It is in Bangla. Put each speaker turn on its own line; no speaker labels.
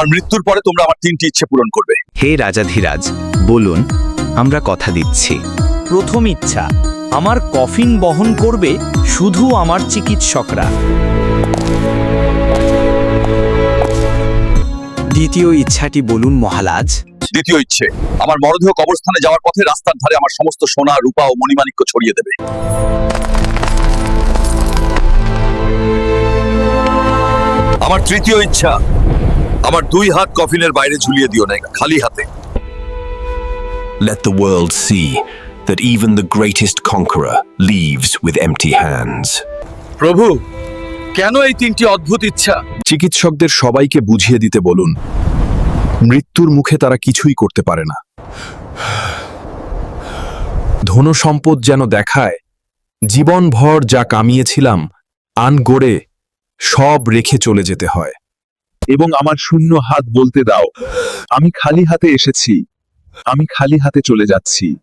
আমার মৃত্যুর পরে তোমরা আমার তিনটি ইচ্ছে পূরণ করবে।
হে রাজাধিরাজ বলুন আমরা কথা দিচ্ছি।
প্রথম ইচ্ছা আমার কফিন বহন করবে শুধু আমার চিকিৎসকরা।
দ্বিতীয় ইচ্ছাটি বলুন মহারাজ।
দ্বিতীয় ইচ্ছে আমার মরদেহ কবরস্থানে যাওয়ার পথে রাস্তার ধারে আমার সমস্ত সোনা রূপা ও মণিমাণিক্য ছড়িয়ে দেবে। আমার তৃতীয় ইচ্ছা আমার দুই হাত কফিনের বাইরে ঝুলিয়ে দিও না খালি হাতে।
Let the world see that even the greatest conqueror leaves with empty hands.
প্রভু কেন এই তিনটি অদ্ভুত ইচ্ছা?
চিকিৎসকদের সবাইকে বুঝিয়ে দিতে বলুন মৃত্যুর মুখে তারা কিছুই করতে পারে না। ধন সম্পদ যেন দেখায় জীবনভর যা কামিয়েছিলাম আন গড়ে সব রেখে চলে যেতে হয়। এবং আমার শূন্য হাত বলতে দাও। আমি খালি হাতে এসেছি। আমি খালি হাতে চলে যাচ্ছি।